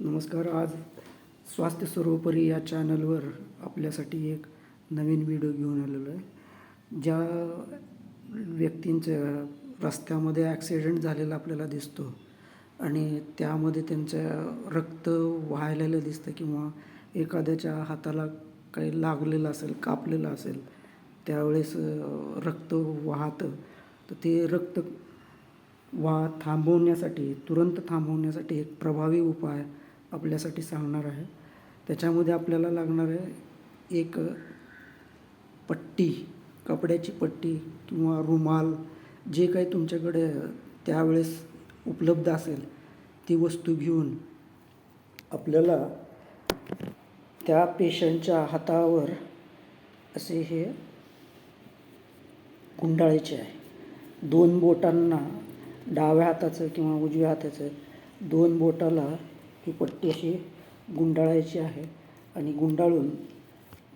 नमस्कार. आज स्वास्थ्य सर्वोपरी या चॅनलवर आपल्यासाठी एक नवीन व्हिडिओ घेऊन आलेलो आहे. ज्या व्यक्तींचं रस्त्यामध्ये ॲक्सिडेंट झालेला आपल्याला दिसतो आणि त्यामध्ये त्यांचं रक्त वाहिलेलं दिसतं किंवा एखाद्याच्या हाताला काही लागलेलं असेल कापलेलं असेल त्यावेळेस रक्त वाहतं. तर ते रक्त वा थांबवण्यासाठी तुरंत थांबवण्यासाठी एक प्रभावी उपाय आपल्यासाठी सांगणार आहे. त्याच्यामध्ये आपल्याला लागणार आहे एक पट्टी कपड्याची पट्टी किंवा रुमाल जे काही तुमच्याकडे त्यावेळेस उपलब्ध असेल ती वस्तू घेऊन आपल्याला त्या पेशंटच्या हातावर असे हे गुंडाळायचे आहे. दोन बोटांना डाव्या हाताचं किंवा उजव्या हाताचं दोन बोटाला ही पट्टी अशी गुंडाळायची आहे आणि गुंडाळून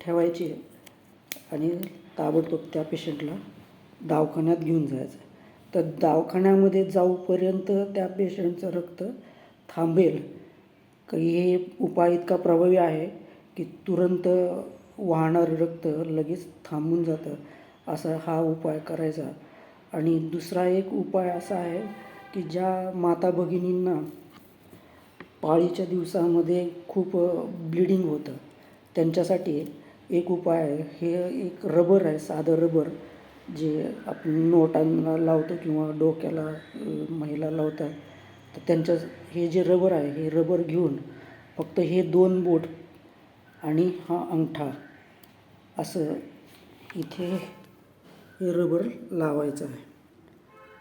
ठेवायची आणि ताबडतोब त्या पेशंटला दवाखान्यात घेऊन जायचं. तर दवाखान्यामध्ये जाऊपर्यंत त्या पेशंटचं रक्त थांबेल. काही हे उपाय इतका प्रभावी आहे की तुरंत वाहणारं रक्त लगेच थांबून जातं असा हा उपाय करायचा. आणि दुसरा एक उपाय असा आहे की ज्या माता भगिनींना पाळीच्या दिवसामध्ये खूप ब्लिडिंग होतं. त्यांच्यासाठी एक उपाय आहे हे एक रबर आहे साधं रबर जे आपण नोटांना लावतो किंवा डोक्याला महिला लावतात. तर त्यांच्या हे जे रबर आहे हे रबर घेऊन फक्त हे दोन बोट आणि हा अंगठा असं इथे हे रबर लावायचं आहे.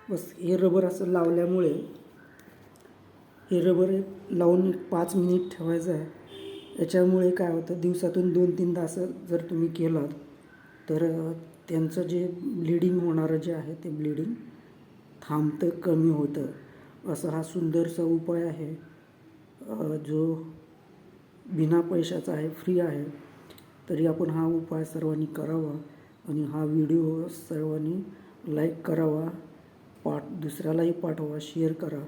बस हे रबर असं लावल्यामुळे हे रबर एक लावून एक पाच मिनिट ठेवायचं आहे. याच्यामुळे काय होतं दिवसातून दोन तीनदा असं जर तुम्ही केलात तर त्यांचं जे ब्लिडिंग होणारं जे आहे ते ब्लिडिंग थांबतं कमी होतं. असा हा सुंदरसा उपाय आहे. जो बिना पैशाचा आहे फ्री आहे तरी आपण हा उपाय सर्वांनी करावा आणि हा व्हिडिओ सर्वांनी लाईक करावा. पाठ दुसऱ्यालाही पाठवा शेअर करा.